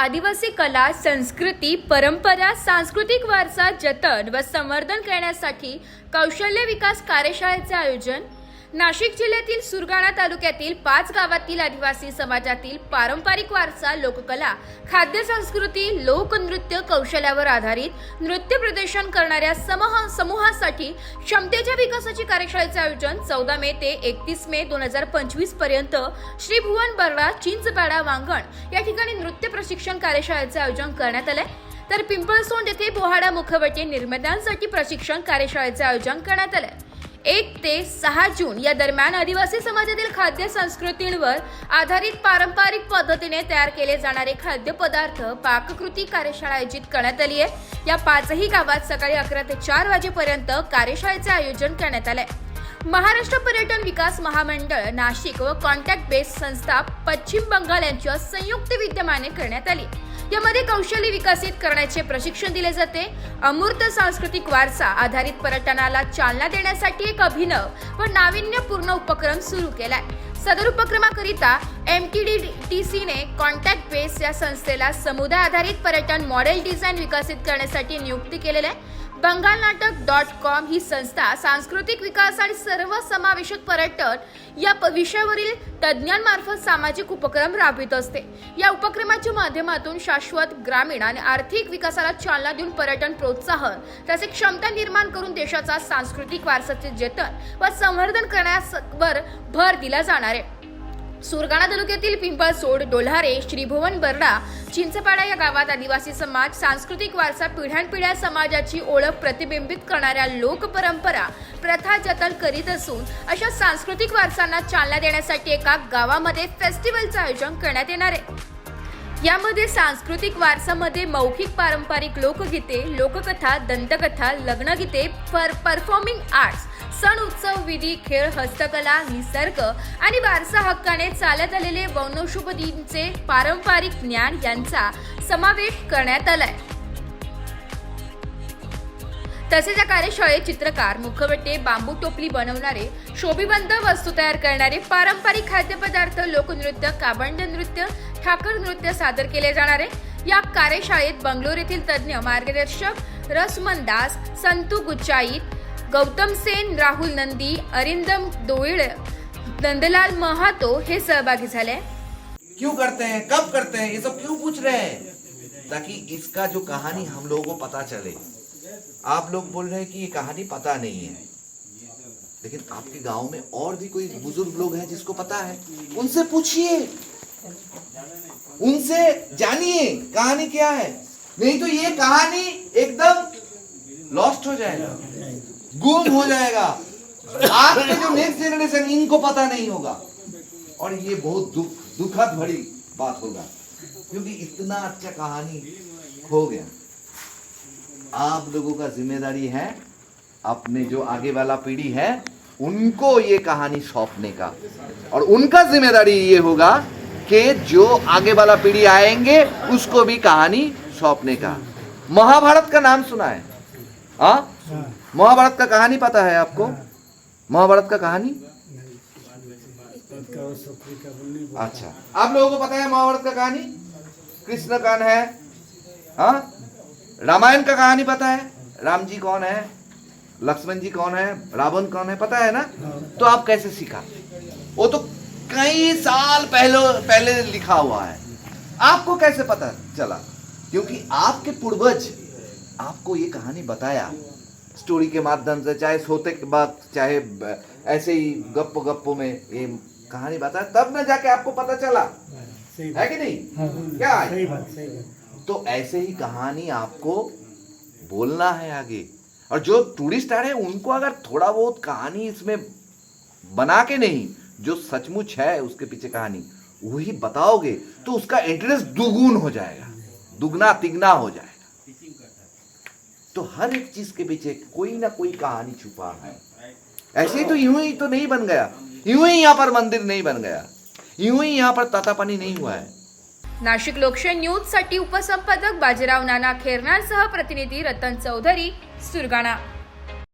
आदिवासी कला संस्कृती परंपरा सांस्कृतिक वारसा जतन व संवर्धन करण्यासाठी कौशल्य विकास कार्यशाळेचे आयोजन नाशिक जिल्ह्यातील सुरगाणा तालुक्यातील पाच गावातील आदिवासी समाजातील पारंपरिक वारसा लोककला खाद्य संस्कृती लोकनृत्य कौशल्यावर आधारित नृत्य प्रदर्शन करणाऱ्या समूह समूहासाठी क्षमतेच्या विकासाची कार्यशाळेचे आयोजन चौदा मे ते एकतीस मे दोन हजार पंचवीसपर्यंत श्री भुवन बर्डा चिंचपाडा वांगण या ठिकाणी नृत्य प्रशिक्षण कार्यशाळेचे आयोजन करण्यात आले. तर पिंपळसोंड येथे बोहाडा मुखवटे निर्मात्यांसाठी प्रशिक्षण कार्यशाळेचे आयोजन करण्यात आले. एक ते सहा जून या दरम्यान आदिवासी समाजातील खाद्य संस्कृतींवर आधारित पारंपरिक पद्धतीने तयार केले जाणारे खाद्यपदार्थ पाककृती कार्यशाळा आयोजित करण्यात आली आहे. या पाचही गावात सकाळी अकरा ते चार वाजेपर्यंत कार्यशाळेचे आयोजन करण्यात आले महाराष्ट्र पर्यटन विकास महामंडळ नाशिक व कॉन्टॅक्ट बेस संस्था पश्चिम बंगाल यांच्या संयुक्त विद्यमाने करण्यात आली. यामध्ये कौशल्य विकसित करण्याचे प्रशिक्षण दिले जाते. अमूर्त सांस्कृतिक वारसा आधारित पर्यटनाला चालना देण्यासाठी एक अभिनव व नाविन्यपूर्ण उपक्रम सुरू केलाय. सदर उपक्रमाकरिता एम टी डी टी सीने कॉन्टॅक्ट बेस या संस्थेला समुदाय आधारित पर्यटन मॉडेल डिझाईन विकसित करण्यासाठी नियुक्ती केलेली आहे. बंगाल नाटक डॉट कॉम ही संस्था सांस्कृतिक विकास आणि सर्व समावेशक पर्यटन या प- विषयावरील तज्ज्ञांमार्फत सामाजिक उपक्रम राबवित असते. या उपक्रमाच्या माध्यमातून शाश्वत ग्रामीण आणि आर्थिक विकासाला चालना देऊन पर्यटन प्रोत्साहन तसे क्षमता निर्माण करून देशाचा सांस्कृतिक वारसाचे जतन व संवर्धन करण्यावर भर दिला जाणार आहे. सुरगाणा तालुक्यातील पिंपळसोड डोल्हारे श्रीभुवन बर्डा चिंचपाडा या गावात आदिवासी समाज सांस्कृतिक वारसा पिढ्यानपिढ्या समाजाची ओळख प्रतिबिंबित करणाऱ्या लोकपरंपरा प्रथा जतन करीत असून अशा सांस्कृतिक वारसांना चालना देण्यासाठी एका गावामध्ये फेस्टिवलचं आयोजन करण्यात येणार आहे. यामध्ये सांस्कृतिक वारसामध्ये मौखिक पारंपरिक लोकगीते लोककथा दंतकथा लग्नगीते पर परफॉर्मिंग आर्ट्स सण उत्सव विधी खेळ हस्तकला निसर्ग आणि वारसा हक्काने चालत आलेले वनौषधींचे पारंपरिक ज्ञान यांचा समावेश करण्यात आलाय. तसेच या कार्यशाळेत चित्रकार मुखवटे बांबू टोपली बनवणारे शोभिबंद वस्तू तयार करणारे पारंपरिक खाद्यपदार्थ लोकनृत्य काबंड नृत्य ठाकर नृत्य सादर केले जाणार आहे. या कार्यशाळेत बंगलोर येथील तज्ज्ञ मार्गदर्शक रसमन दास संतू गुच्चाईत गौतम सेन राहुल नंदी अरिंदम दोईळ नंदलाल महातो हे सहभागी झाले. क्यों करते हैं? कब करते हैं? ये सब क्यों पूछ रहे हैं? ताकि इसका जो कहानी हम लोगों को पता चले। आप लोग बोल रहे हैं कि ये कहानी पता नहीं है। लेकिन आपके गांव में और भी कोई बुजुर्ग लोग हैं जिसको पता है? उनसे पूछिए। उनसे जानिए कहानी क्या है। नहीं तो ये कहानी एकदम लॉस्ट हो जाएगा। गुम हो जाएगा। आज के जो नेक्स्ट जनरेशन इनको पता नहीं होगा। और ये बहुत दुख, दुखद भरी बात होगा। क्योंकि इतना अच्छा कहानी खो गया। आप लोगों का ज़िम्मेदारी है, अपने जो आगे वाला पीढ़ी है, उनको ये कहानी सौंपने का। और उनका ज़िम्मेदारी ये होगा कि जो आगे वाला पीढ़ी आएँगे, उसको भी कहानी सौंपने का। महाभारत का नाम सुना है? हाँ? महाभारत का कहानी पता है आपको? महाभारत का कहानी? अच्छा। आप लोगों को पता है महाभारत का कहानी? कृष्ण कौन है? हाँ? रामायण का कहानी पता है? राम जी कौन है? लक्ष्मण जी कौन है? रावण कौन है? पता है ना? तो आप कैसे सीखा? वो तो कई साल पहले पहले लिखा हुआ है। आपको कैसे पता चला? क्योंकि आपके पूर्वज आपको ये कहानी बताया। स्टोरी के माध्यम से चाहे सोते के बाद चाहे ऐसे ही गप्प गप्पों में ये कहानी बताया तब ना जाके आपको पता चला। है कि नहीं? बात क्या है? सही बात सही बात। तो ऐसे ही कहानी आपको बोलना है आगे। और जो टूरिस्ट आ रहे हैं उनको अगर थोड़ा बहुत कहानी इसमें बना के नहीं जो सचमुच है उसके पीछे कहानी वही बताओगे तो उसका इंटरेस्ट दुगुन हो जाएगा। दुगना तिगना हो जाएगा। तो हर एक चीज के पीछे कोई ना कोई कहानी छुपा है। ऐसे ही तो यूं ही तो नहीं बन गया। यूं ही यहाँ पर मंदिर नहीं बन गया। यूं ही यहाँ पर तातापानी नहीं हुआ है। नाशिक लोकशाही न्यूजसाठी उपसंपादक बाजीराव नाना खेरनारसह प्रतिनिधी रतन चौधरी सुरगाणा।